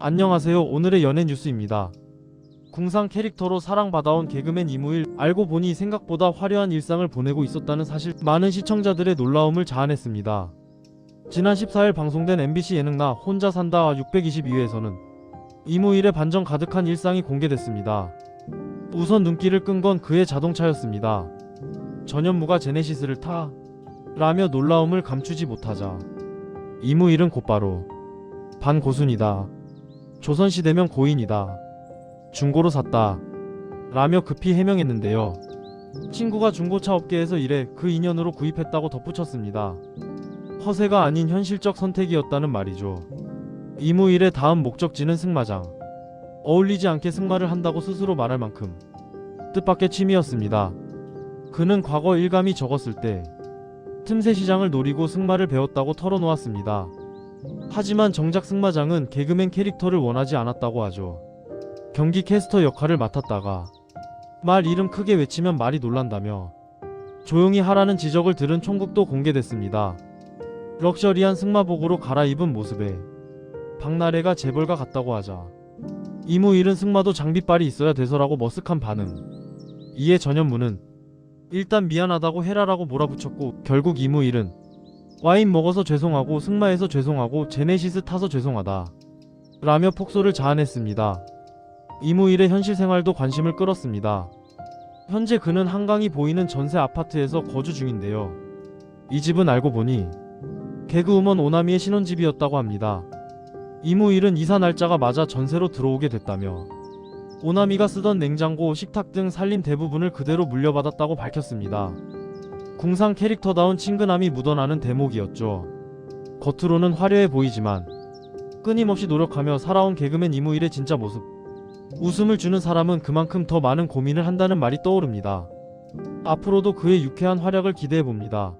안녕하세요. 오늘의 연예 뉴스입니다. 궁상 캐릭터로 사랑받아온 개그맨 이무일 알고 보니 생각보다 화려한 일상을 보내고 있었다는 사실 많은 시청자들의 놀라움을 자아냈습니다. 지난 14일 방송된 MBC 예능 나 혼자 산다 622회에서는 이무일의 반전 가득한 일상이 공개됐습니다. 우선 눈길을 끈 건 그의 자동차였습니다. 전현무가 제네시스를 타 라며 놀라움을 감추지 못하자 이무일은 곧바로 반고순이다. 조선시대면 고인이다. 중고로 샀다. 라며 급히 해명했는데요. 친구가 중고차 업계에서 일해 그 인연으로 구입했다고 덧붙였습니다. 허세가 아닌 현실적 선택이었다는 말이죠. 이무일의 다음 목적지는 승마장. 어울리지 않게 승마를 한다고 스스로 말할 만큼 뜻밖의 취미였습니다. 그는 과거 일감이 적었을 때 틈새 시장을 노리고 승마를 배웠다고 털어놓았습니다. 하지만 정작 승마장은 개그맨 캐릭터를 원하지 않았다고 하죠. 경기 캐스터 역할을 맡았다가 말 이름 크게 외치면 말이 놀란다며 조용히 하라는 지적을 들은 총국도 공개됐습니다. 럭셔리한 승마복으로 갈아입은 모습에 박나래가 재벌가 같다고 하자 이무일은 승마도 장비빨이 있어야 돼서라고 머쓱한 반응 이에 전현무는 일단 미안하다고 해라라고 몰아붙였고 결국 이무일은 와인 먹어서 죄송하고 승마해서 죄송하고 제네시스 타서 죄송하다 라며 폭소를 자아냈습니다. 이무일의 현실 생활도 관심을 끌었습니다. 현재 그는 한강이 보이는 전세 아파트에서 거주 중인데요. 이 집은 알고 보니 개그우먼 오나미의 신혼집이었다고 합니다. 이무일은 이사 날짜가 맞아 전세로 들어오게 됐다며 오나미가 쓰던 냉장고, 식탁 등 살림 대부분을 그대로 물려받았다고 밝혔습니다. 궁상 캐릭터다운 친근함이 묻어나는 대목이었죠. 겉으로는 화려해 보이지만 끊임없이 노력하며 살아온 개그맨 이무일의 진짜 모습. 웃음을 주는 사람은 그만큼 더 많은 고민을 한다는 말이 떠오릅니다. 앞으로도 그의 유쾌한 활약을 기대해 봅니다.